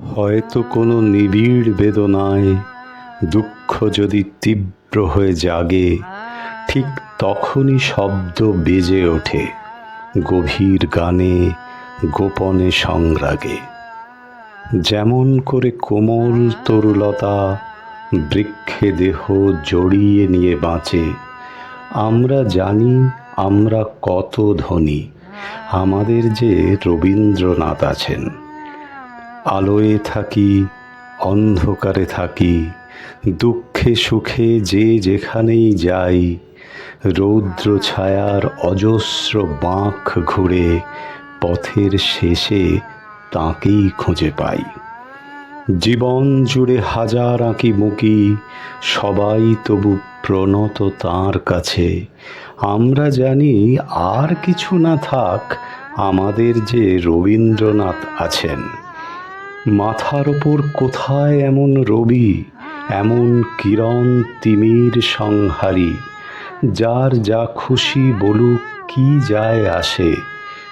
হয়তো কোনো নিবিড় বেদনায় দুঃখ যদি তীব্র হয়ে জাগে, ঠিক তখনই শব্দ বেজে ওঠে, গভীর গানে গোপনে সংরাগে। যেমন করে কোমল তরুলতা বৃক্ষে দেহ জড়িয়ে নিয়ে বাঁচে, আমরা জানি আমরা কত ধনী, আমাদের যে রবীন্দ্রনাথ আছেন। আলোয় থাকি, অন্ধকারে থাকি, দুঃখে সুখে যে যেখানেই যাই, রৌদ্র ছায়ার অজস্র বাঁক ঘুরে পথের শেষে তাঁকেই খুঁজে পাই। জীবন জুড়ে হাজার আঁকি মুকি, সবাই তবু প্রণত তাঁর কাছে। আমরা জানি আর কিছু না থাক, আমাদের যে রবীন্দ্রনাথ আছেন। মাথার ওপর কোথায় এমন রবি, এমন কিরণ তিমির সংহারী? যার যা খুশি বলুক, কি যায় আসে?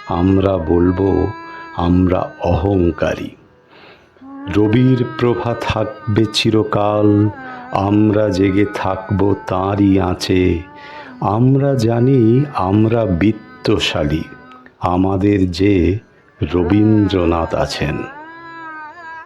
আমরা বলব, আমরা অহংকারী। রবির প্রভা থাকবে চিরকাল, আমরা জেগে থাকব তাঁরই আঁচে। আমরা জানি, আমরা বিত্তশালী। আমাদের যে রবীন্দ্রনাথ আছেন।